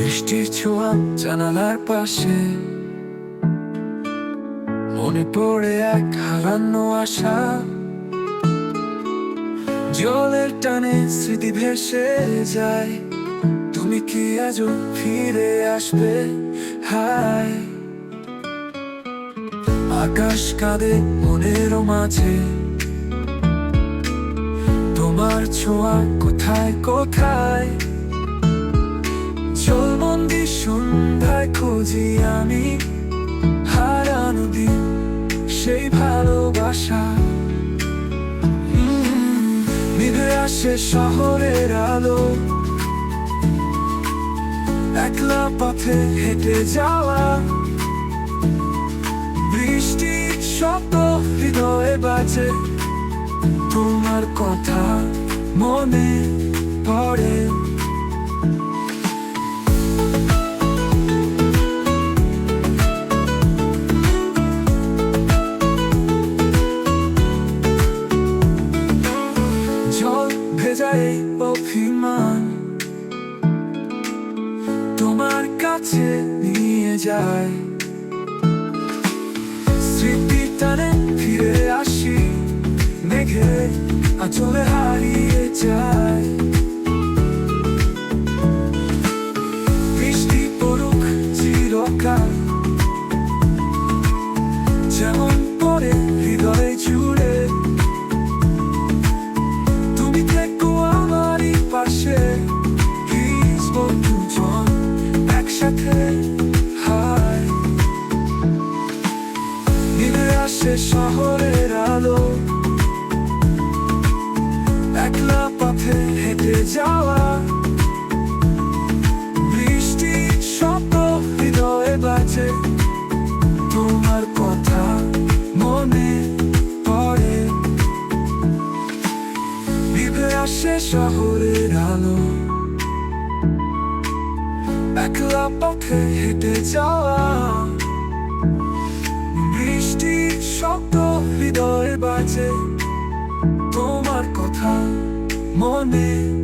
বৃষ্টির ছোঁয়া জানালার পাশে। মনে পড়ে এক হারানো আশা। জলের টানে স্মৃতি ভেসে যায়। তুমি কি আজও ফিরে আসবে? হায়। আকাশ কাঁদে মনের মাঝে। তোমার ছোঁয়া কোথায় কোথায়? জলমন্দি সন্ধ্যায় খুঁজি আমি হারানো দিন, সেই ভালোবাসা। নিভে আসে শহরের আলো। একলা পথে হেঁটে যাওয়া। বৃষ্টির শব্দ হৃদয়ে বাজে। তোমার কথা মনে পড়ে। এই অভিমান তোমার কাছে নিয়ে যায় স্মৃতি টানে ফিরে আসি, মেঘে আচলে হারিয়ে যায় বৃষ্টি পড়ুক চিরকাল একসাথে হায়। নিভে আলো। একলা পথে হেঁটে যাওয়া। বৃষ্টির শব্দ হৃদয়ে বাজে। তোমার কথা মনে পড়ে। নিভে আসে শহরের পথে হেঁটে যাওয়া। বৃষ্টির শব্দ হৃদয়ে বাজে। তোমার কথা মনে